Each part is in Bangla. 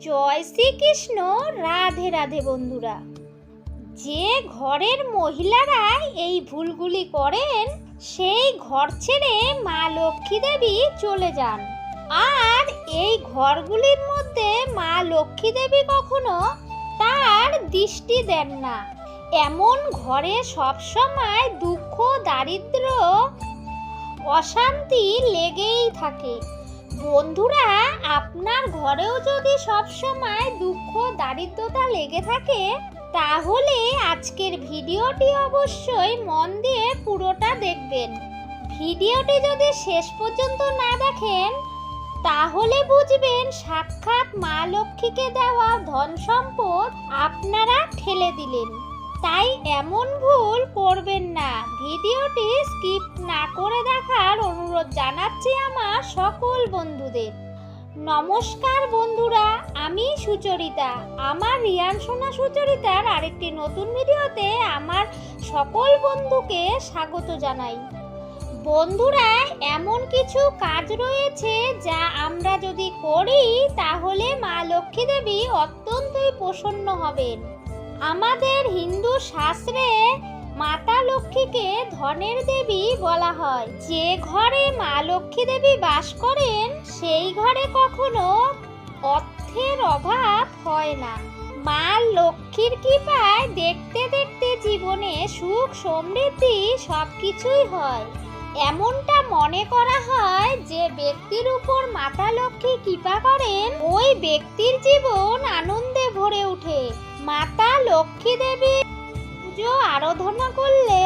জয় শ্রীকৃষ্ণ, রাধে রাধে বন্ধুরা। যে ঘরের মহিলারা এই ভুলগুলি করেন, সেই ঘর ছেড়ে মা লক্ষ্মী দেবী চলে যান। আর এই ঘরগুলির মধ্যে মা লক্ষ্মী দেবী কখনো তার দৃষ্টি দেন না। এমন ঘরে সবসময় দুঃখ দারিদ্র অশান্তি লেগেই থাকে। বন্ধুরা, আপনার ঘরেও যদি সব সময় দুঃখ, দারিদ্রতা লেগে থাকে, তাহলে আজকের ভিডিওটি অবশ্যই মন দিয়ে পুরোটা দেখবেন। ভিডিওটি যদি শেষ পর্যন্ত না দেখেন, তাহলে বুঝবেন সাক্ষাৎ মা লক্ষ্মীকে দেওয়া ধন সম্পদ আপনারা ঠেলে দিলেন। তাই এমন ভুল করবেন না। ভিডিওটি স্কিপ না করে দেখার অনুরোধ জানাচ্ছি আমার সকল বন্ধুদের। নমস্কার বন্ধুরা, আমি সুচরিতা। আমার রিয়ান সোনা সুচরিতার আরেকটি নতুন ভিডিওতে আমার সকল বন্ধুকে স্বাগত জানাই। বন্ধুরা, এমন কিছু কাজ রয়েছে যা আমরা যদি করি, তাহলে মা লক্ষ্মী দেবী অত্যন্তই প্রসন্ন হবেন। আমাদের হিন্দু শাস্ত্রে মাতা লক্ষ্মীকে ধনের দেবী বলা হয়। যে ঘরে মা লক্ষ্মী দেবী বাস করেন, সেই ঘরে কখনো অর্থের অভাব হয় না। মা লক্ষ্মীর কৃপায় দেখতে দেখতে জীবনে সুখ, সমৃদ্ধি সব কিছুই হয়। এমনটা মনে করা হয় যে ব্যক্তির উপর মাতা লক্ষ্মী কৃপা করেন, ওই ব্যক্তির জীবন আনন্দে ভরে ওঠে। মাতা লক্ষ্মী দেবী পুজো আরাধনা করলে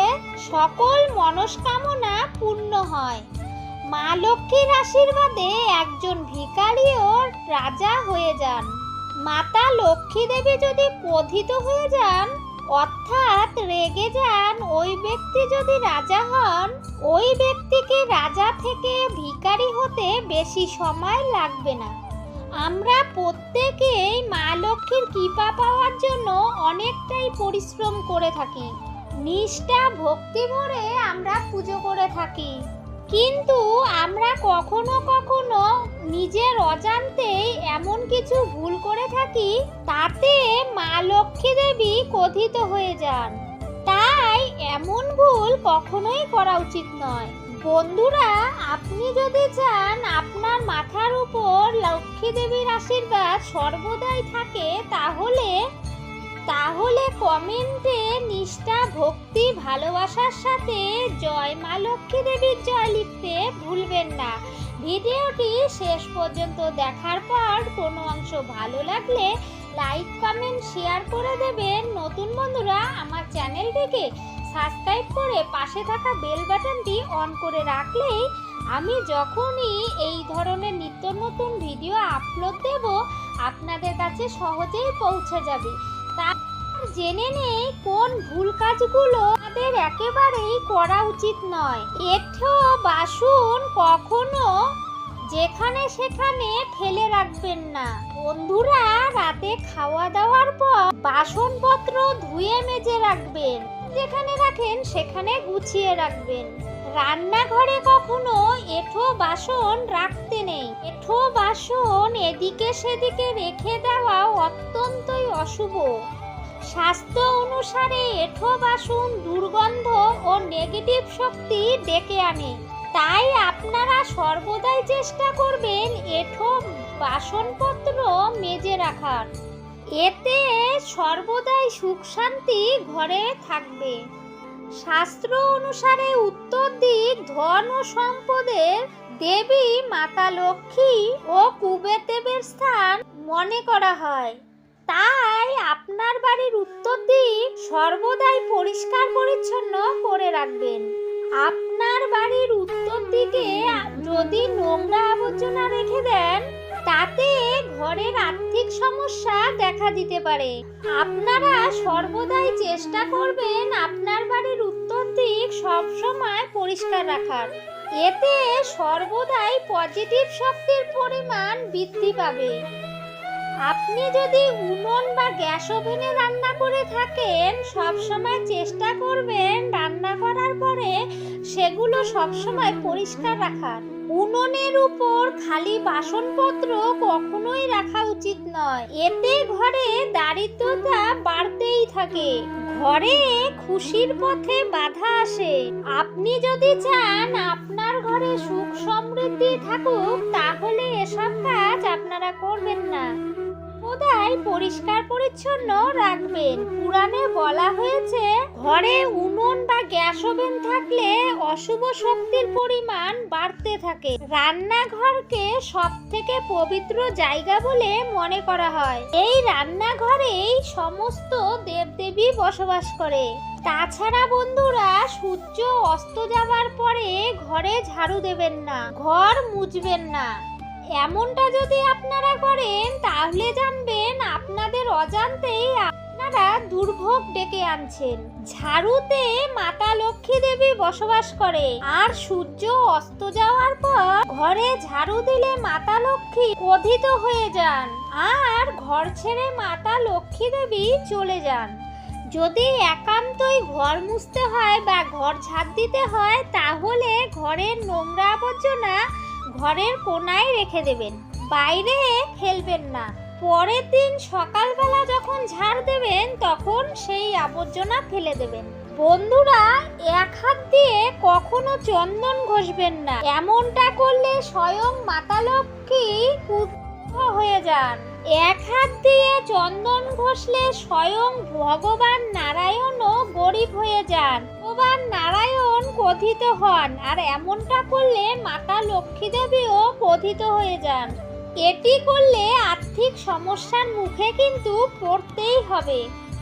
সকল মনস্কামনা পূর্ণ হয়। মা লক্ষ্মীর আশীর্বাদে একজন ভিখারিও রাজা হয়ে যান। মাতা লক্ষ্মী দেবী যদি ক্রোধিত হয়ে যান, অর্থাৎ রেগে যান, ওই ব্যক্তি যদি রাজা হন, ওই ব্যক্তিকে রাজা থেকে ভিখারি হতে বেশি সময় লাগবে না। আমরা প্রত্যেকেই মা লক্ষ্মীর কৃপা পাওয়ার জন্য অনেকটাই পরিশ্রম করে থাকি। নিষ্ঠা, ভক্তি ভরে আমরা পুজো করে থাকি। কিন্তু আমরা কখনো কখনো নিজের অজান্তেই এমন কিছু ভুল করে থাকি, তাতে মা লক্ষ্মী দেবী কথিত হয়ে যান। তাই এমন ভুল কখনোই করা উচিত নয়। বন্ধুরা, আপনি যদি চান আপনার মাথার উপর লক্ষ্মী দেবীর আশীর্বাদ সর্বদাই থাকে, তাহলে তাহলে কমেন্টে নিষ্ঠা, ভক্তি, ভালোবাসার সাথে জয় মা লক্ষ্মী দেবীর জয় লিখতে ভুলবেন না। ভিডিওটি শেষ পর্যন্ত দেখার পর কোনো অংশ ভালো লাগলে লাইক, কমেন্ট, শেয়ার করে দেবেন। নতুন বন্ধুরা, আমার চ্যানেলটিকে সাবস্ক্রাইব করে পাশে থাকা বেল বাটনটি অন করে রাখলেই আমি যখনই এই ধরনের নিত্য নতুন ভিডিও আপলোড দেব, আপনাদের কাছে সহজেই পৌঁছে যাবে। তার জেনে নেই কোন ভুল কাজগুলো আমাদের একেবারেই করা উচিত নয়। এঠো বাসন কখনো যেখানে সেখানে ফেলে রাখবেন না। বন্ধুরা, রাতে খাওয়া দাওয়ার পর বাসনপত্র ধুয়ে মেজে রাখবেন। যেখানে রাখেন, সেখানে গুছিয়ে রাখবেন। রান্নাঘরে কখনো এঠো বাসন রাখতে নেই। এঠো বাসন এদিকে সেদিকে রেখে দেওয়া অত্যন্তই অশুভ। স্বাস্থ্য অনুসারে এঠো বাসন দুর্গন্ধ ও নেগেটিভ শক্তি ডেকে আনে। তাই আপনারা সর্বদাই চেষ্টা করবেন এঠো বাসনপত্র মেজে রাখার। এতে সর্বদাই সুখ শান্তি ঘরে থাকবে। শাস্ত্র অনুসারে উত্তর দিক ধন ও সম্পদের দেবী, মাতা লক্ষ্মী ও কুবের দেবের স্থান মনে করা হয়। তাই আপনার বাড়ির উত্তর দিক সর্বদাই পরিষ্কার পরিচ্ছন্ন করে রাখবেন। আপনার বাড়ির উত্তর দিকে যদি নোংরা আবর্জনা রেখে দেন তাতে ঘরের আর্থিক সমস্যা দেখা দিতে পারে। আপনারা সর্বদাই চেষ্টা করবেন আপনার বাড়ির উত্তর দিক সবসময় পরিষ্কার রাখার। এতে সর্বদাই পজিটিভ শক্তির পরিমাণ বৃদ্ধি পাবে। আপনি যদি উনুন বা গ্যাস ওভেনে রান্না করে থাকেন, সব সময় চেষ্টা করবেন রান্না করার পরে সেগুলো সব সময় পরিষ্কার রাখার। উনুনের উপর খালি বাসনপত্র কখনোই রাখা উচিত নয়। এতে ঘরে দারিদ্রতা বাড়তেই থাকে। ঘরে খুশির পথে বাধা আসে। আপনি যদি চান আপনার ঘরে সুখ সমৃদ্ধি থাকুক, তাহলে এসব কাজ আপনারা করবেন না। কোদায় পরিষ্কার পরিচ্ছন্ন রাখবেন। পুরাণে বলা হয়েছে, ঘরে উনুন বা গ্যাস ওভেন থাকলে অশুভ শক্তির পরিমাণ বাড়তে থাকে। রান্নাঘরকে সব থেকে পবিত্র জায়গা বলে মনে করা হয়। এই রান্নাঘরেই সমস্ত দেবদেবী বসবাস করে। তাছাড়া বন্ধুরা, সূর্য অস্ত যাওয়ার পরে ঘরে ঝাড়ু দেবেন না, ঘর মুছবেন না। এমনটা যদি আপনারা করেন, তাহলে জানবেন আপনাদের অজান্তেই আপনারা দুর্ভোগ ডেকে আনছেন। ঝাড়ুতে মাতা লক্ষ্মী দেবী বসবাস করে, আর সূর্য অস্ত যাওয়ার পর ঘরে ঝাড়ু দিলে মাতা লক্ষ্মী ক্রোধিত হয়ে যান, আর ঘর ছেড়ে মাতা লক্ষ্মী দেবী চলে যান। যদি একান্তই ঘর মুছতে হয় বা ঘর ঝাড় দিতে হয়, তাহলে ঘরের নোংরা আবর্জনা ঘরের কোনায় রেখে দেবেন। বাইরে ফেলবেন না। পরের দিন সকালবেলা যখন ঝাড় দেবেন, তখন সেই আবর্জনা ফেলে দেবেন। বন্ধুরা, এক হাত দিয়ে কখনো চন্দন ঘষবেন না। এমনটা করলে স্বয়ং মাতা লক্ষ্মী হয়ে যান। এক হাত দিয়ে চন্দন ঘষলে স্বয়ং ভগবান নারায়ণও গরিব হয়ে যান। ভগবান নারায়ণ কথিত হন আর এমনটা করলে মাতা লক্ষ্মী দেবীও ক্রোধিত হয়ে যান। এটি করলে আর্থিক সমস্যার মুখে কিন্তু পড়তেই হবে।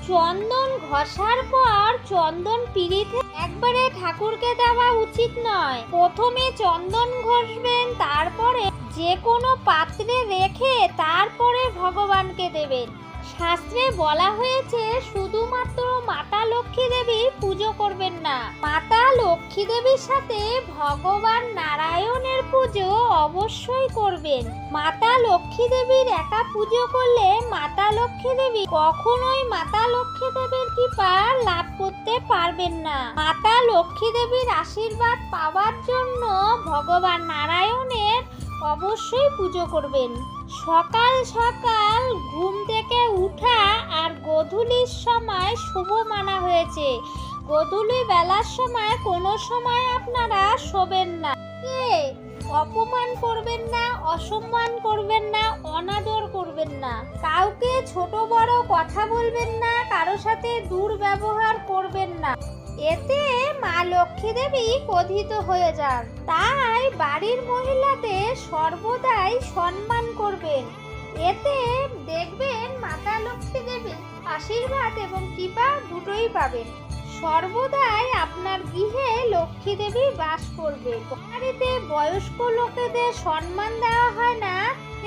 চন্দন ঘষার পর চন্দন পিড়িতে একবারে ঠাকুরকে দেওয়া উচিত নয়। প্রথমে চন্দন ঘষবেন, তারপরে যে কোনো পাত্রে রেখে তারপরে ভগবানকে দেবেন। শাস্ত্রে বলা হয়েছে, শুধুমাত্র মাতা লক্ষ্মী দেবী পুজো করবেন না। মাতা লক্ষ্মী দেবীর সাথে ভগবান নারায়ণের পুজো অবশ্যই করবেন। মাতা লক্ষ্মী দেবীর একা পুজো করলে মাতা লক্ষ্মী দেবী কখনোই মাতা লক্ষ্মী দেবীর কৃপা লাভ করতে পারবেন না। মাতা লক্ষ্মী দেবীর আশীর্বাদ পাওয়ার জন্য ভগবান নারায়ণের অবশ্যই পুজো করবেন। সকাল সকাল ঘুম থেকে উঠা আর গধূলির সময় শুভ মানা হয়েছে। গধূলি বেলার সময় কোনো সময় আপনারা শোবেন না। কে অপমান করবেন না, অসম্মান করবেন না, অনাদর করবেন না। কাউকে ছোট বড় কথা বলবেন না, কারও সাথে দুর্ব্যবহার করবেন না। এতে মা লক্ষ্মী দেবী ক্রোধিত হয়ে যান। তাই বাড়ির মহিলাদের সর্বদাই সম্মান করবেন। এতে দেখবেন মাতা লক্ষ্মী দেবী আশীর্বাদ এবং কৃপা দুটোই পাবেন। সর্বদাই আপনার গৃহে লক্ষ্মী দেবী বাস করবে। বাড়িতে বয়স্ক লোকেদের সম্মান দেওয়া হয় না।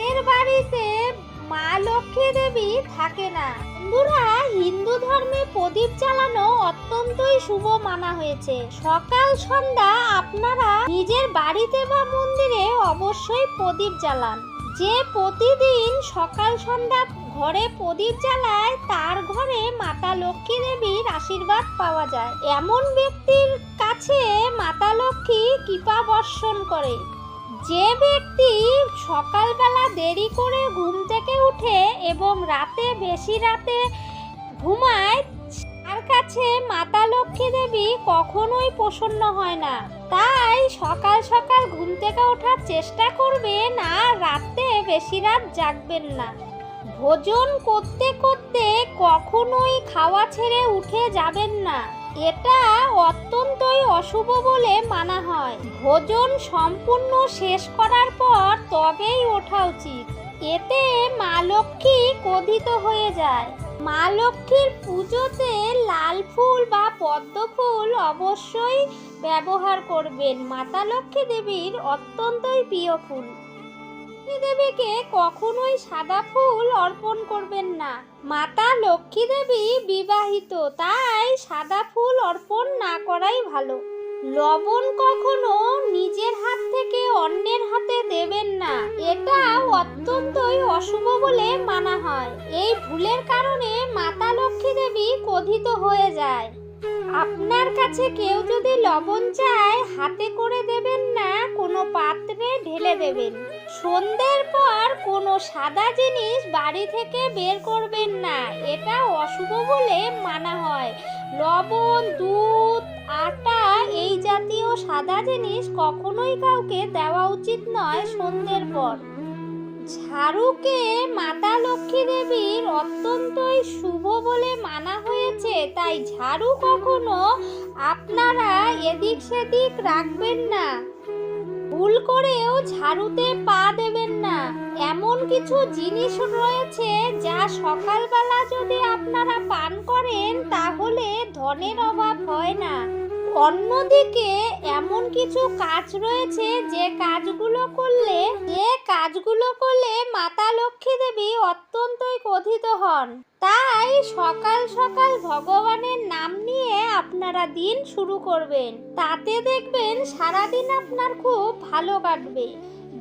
এর বাড়িতে মা লক্ষ্মী দেবী থাকে না। বন্ধুরা, হিন্দু ধর্মে প্রদীপ জ্বালানো অত্যন্তই শুভ মানা হয়েছে। সকাল, সন্ধ্যা আপনারা নিজের বাড়িতে বা মন্দিরে অবশ্যই প্রদীপ জ্বালান। যে প্রতিদিন সকাল, সন্ধ্যা ঘরে প্রদীপ জ্বালায়, তার ঘরে মাতা লক্ষ্মী দেবীর আশীর্বাদ পাওয়া যায়। এমন ব্যক্তির কাছে মাতা লক্ষ্মী কৃপা বর্ষণ করে। যে ব্যক্তি সকালবেলা দেরি করে ঘুম থেকে উঠে এবং রাতে বেশি রাতে ঘুমায়, তার কাছে মাতা লক্ষ্মী দেবী কখনোই প্রসন্ন হয় না। তাই সকাল সকাল ঘুম থেকে ওঠার চেষ্টা করবেন আর রাতে বেশি রাত জাগবেন না। ভোজন করতে করতে কখনোই খাওয়া ছেড়ে উঠে যাবেন না। এটা অত্যন্তই অশুভ বলে মানা হয়। ভোজন সম্পূর্ণ শেষ করার পর তবেই ওঠা উচিত। এতে মা লক্ষ্মী ক্রোধিত হয়ে যায়। মা লক্ষ্মীর পুজোতে লাল ফুল বা পদ্ম ফুল অবশ্যই ব্যবহার করবেন। মাতা লক্ষ্মী দেবীর অত্যন্তই প্রিয় ফুল। দেবীকে কখনোই সাদা ফুল অর্পণ করবেন না। মাতা লক্ষ্মী দেবী বিবাহিত, তাই সাদা ফুল অর্পণ না করাই ভালো। লবণ কখনো নিজের হাত থেকে অন্যের হাতে দেবেন না। এটা অত্যন্তই অশুভ বলে মানা হয়। এই ভুলের কারণে মাতা লক্ষ্মী দেবী কথিত হয়ে যায়। আপনার কাছে কেউ যদি লবণ চায়, হাতে করে দেবেন না, কোনো পাত্রে ঢেলে দেবেন। সন্ধ্যের পর কোনো সাদা জিনিস বাড়ি থেকে বের করবেন না। এটা অশুভ বলে মানা হয়। লবণ, দুধ, আটা এই জাতীয় সাদা জিনিস কখনোই কাউকে দেওয়া উচিত নয় সন্ধ্যের পর। ঝাড়ুকে মাতা লক্ষ্মী দেবীর অত্যন্তই শুভ বলে মানা হয়েছে। তাই ঝাড়ু কখনো আপনারা এদিক সেদিক রাখবেন না। ভুল করেও ঝাড়ুতে পা দেবেন না। এমন কিছু জিনিস রয়েছে যা সকালবেলা যদি আপনারা পান করেন, তাহলে ধনের অভাব হয় না। অন্যদিকে এমন কিছু কাজ রয়েছে যে কাজগুলো করলে যে কাজগুলো করলে মাতা লক্ষ্মী দেবী অত্যন্তই কথিত হন। তাই সকাল সকাল ভগবানের নাম নিয়ে আপনারা দিন শুরু করবেন। তাতে দেখবেন সারাদিন আপনার খুব ভালো কাটবে।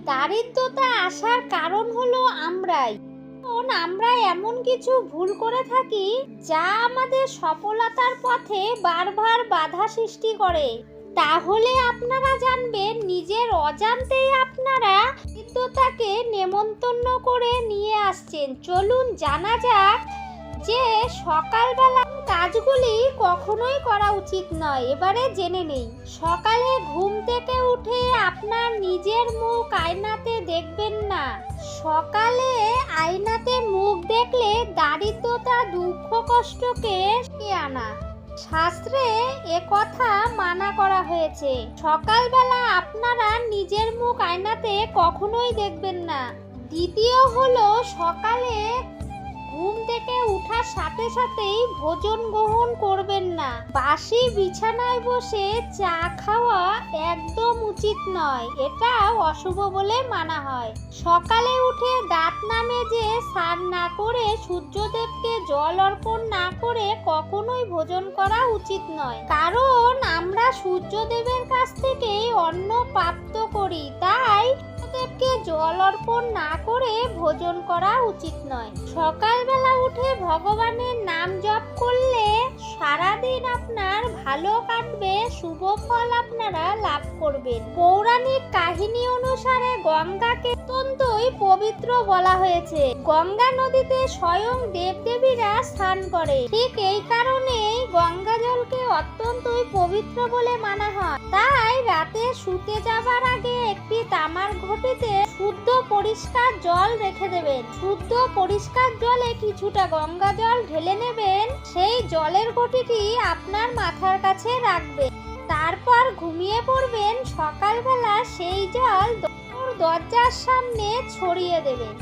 দারিদ্রতা আসার কারণ হলো আমরাই। কারণ আমরা এমন কিছু ভুল করে থাকি যা আমাদের সফলতার পথে বারবার বাধা সৃষ্টি করে। তাহলে আপনারা জানবেন নিজের অজান্তেই আপনারা করে নিয়ে আসছেন। চলুন জানা যাক যে সকালবেলা কাজগুলি কখনোই করা উচিত নয়। এবারে জেনে নেই। সকালে ঘুম থেকে উঠে আপনার নিজের মুখ আয়নাতে দেখবেন না। সকালে আয়নাতে মুখ দেখলে দারিদ্রতা, দুঃখ, কষ্টকে আনা। শাস্ত্রে এ কথা মানা করা হয়েছে। সকালবেলা আপনারা নিজের মুখ আয়নাতে কখনোই দেখবেন না। দ্বিতীয় হলো সকালে ঘুম থেকে উঠার সাথে সাথেই ভোজন গ্রহণ করবেন না। বাসি বিছানায় বসে চা খাওয়া একদম উচিত নয়, এটা অশুভ বলে মানা হয়। সকালে উঠে দাঁত নামে যে স্নান না করে সূর্যদেবকে জল অর্পণ না করে কখনোই ভোজন করা উচিত নয়। কারণ আমরা সূর্যদেবের কাছ থেকে অন্ন প্রাপ্ত করি জল অর্পণ না করে ভোজন করা উচিত নয়। সকালবেলা উঠে ভগবানের নাম জপ করলে সারাদিন আপনার ভালো কাটবে, শুভ ফল আপনারা লাভ করবেন। পৌরাণিক কাহিনী অনুসারে গঙ্গাকে অত্যন্তই পবিত্র বলা হয়েছে। গঙ্গা নদীতে স্বয়ং দেবদেবীরা স্নান করে। ঠিক এই কারণেই গঙ্গা জলকে অত্যন্তই পবিত্র বলে মানা হয়। তাই রাতে শুতে যাবার আগে একটি তামার ঘটিতে পরিষ্কার জল রেখে দেবেন। শুদ্ধ পরিষ্কার জলে কিছুটা গঙ্গা জল ঢেলে নেবেন। সেই জলের ঘটিটি আপনার মাথার কাছে রাখবেন। তারপর ঘুমিয়ে পড়বেন। সকালবেলা সেই জল দরজার সামনে ছড়িয়ে দেবেন।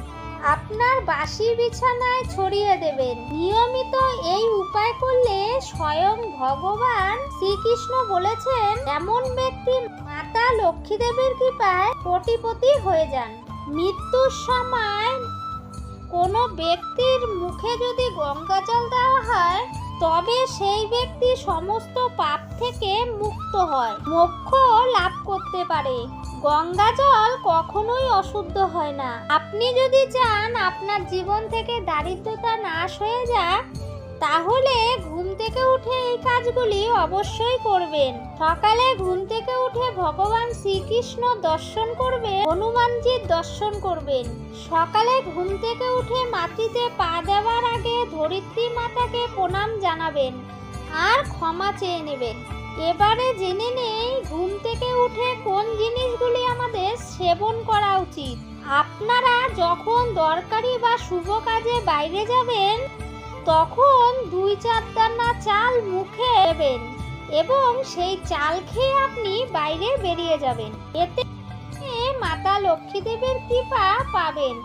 আপনার বাসি বিছানায় ছড়িয়ে দেবেন। নিয়মিত এই উপায় করলে স্বয়ং ভগবান শ্রীকৃষ্ণ বলেছেন, এমন ব্যক্তি মাতা লক্ষ্মী দেবীর কৃপায় কোটিপতি হয়ে যান। মৃত্যুর সময় কোনো ব্যক্তির মুখে যদি গঙ্গা জল দেওয়া হয়, তবে সেই ব্যক্তি সমস্ত পাপ থেকে মুক্ত হয় মোক্ষ লাভ করতে পারে। গঙ্গা জল কখনোই অশুদ্ধ হয় না। আপনি যদি চান আপনার জীবন থেকে দারিদ্রতা নাশ হয়ে যাক তাহলে ঘুম থেকে উঠে এই কাজগুলি অবশ্যই করবেন। সকালে ঘুম থেকে উঠে ভগবান শ্রীকৃষ্ণ দর্শন করবেন হনুমানজির দর্শন করবেন। সকালে ঘুম থেকে উঠে মাটিতে পা দেওয়ার আগে ধরিত্রী মাতাকে প্রণাম জানাবেন আর ক্ষমা চেয়ে নেবেন। এবারে জেনে নেই ঘুম থেকে উঠে কোন জিনিসগুলি আমাদের সেবন করা উচিত। আপনারা যখন দরকারি বা শুভ কাজে বাইরে যাবেন তখন দুই চার দানা চাল মুখে দেবেন এবং সেই চাল খেয়ে আপনি বাইরে বেরিয়ে যাবেন। এতে মাতা লক্ষ্মী দেবীর কৃপা পাবেন।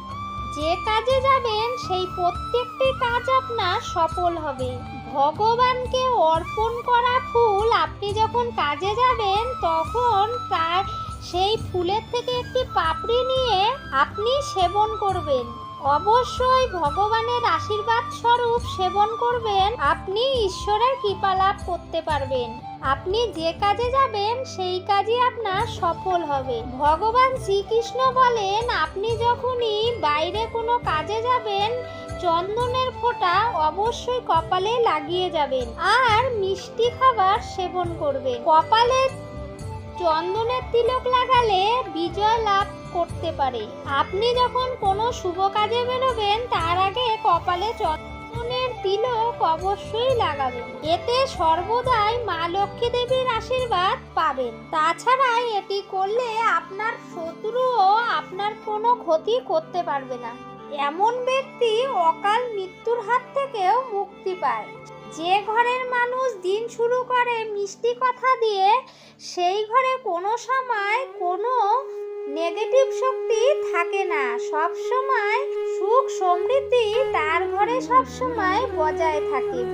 যে কাজে যাবেন, সেই প্রত্যেকটি কাজ আপনার সফল হবে। ভগবানকে অর্পণ করা ফুল আপনি যখন কাজে যাবেন, তখন তার সেই ফুলের থেকে একটি পাপড়ি নিয়ে আপনি সেবন করবেন। অবশ্যই ভগবানের আশীর্বাদ স্বরূপ সেবন করবেন। আপনি ঈশ্বরের কৃপা লাভ করতে পারবেন। আপনি যে কাজে যাবেন, সেই কাজই আপনার সফল হবে। ভগবান শ্রীকৃষ্ণ বলেন, আপনি যখনই বাইরে কোনো কাজে যাবেন, চন্দনের ফোঁটা অবশ্যই কপালে লাগিয়ে যাবেন আর মিষ্টি খাবার সেবন করবেন। কপালে চন্দনের তিলক লাগালে বিজয় লাভ করতে পারে। আপনি যখন কোনো শুভ কাজে বেরোবেন, তার আগে কপালে চন্দনের তিলক অবশ্যই লাগাবেন। এতে সর্বদাই মা লক্ষ্মী দেবীর আশীর্বাদ পাবেন। তাছাড়া এটি করলে আপনার শত্রুও আপনার কোনো ক্ষতি করতে পারবে না। এমন ব্যক্তি অকাল মৃত্যুর হাত থেকেও মুক্তি পায়। যে ঘরের মানুষ দিন শুরু করে মিষ্টি কথা দিয়ে, সেই ঘরে কোনো সময় কোনো নেগেটিভ শক্তি থাকে না। সব সময় সুখ সমৃদ্ধি তার ঘরে সব সময় বজায় থাকে।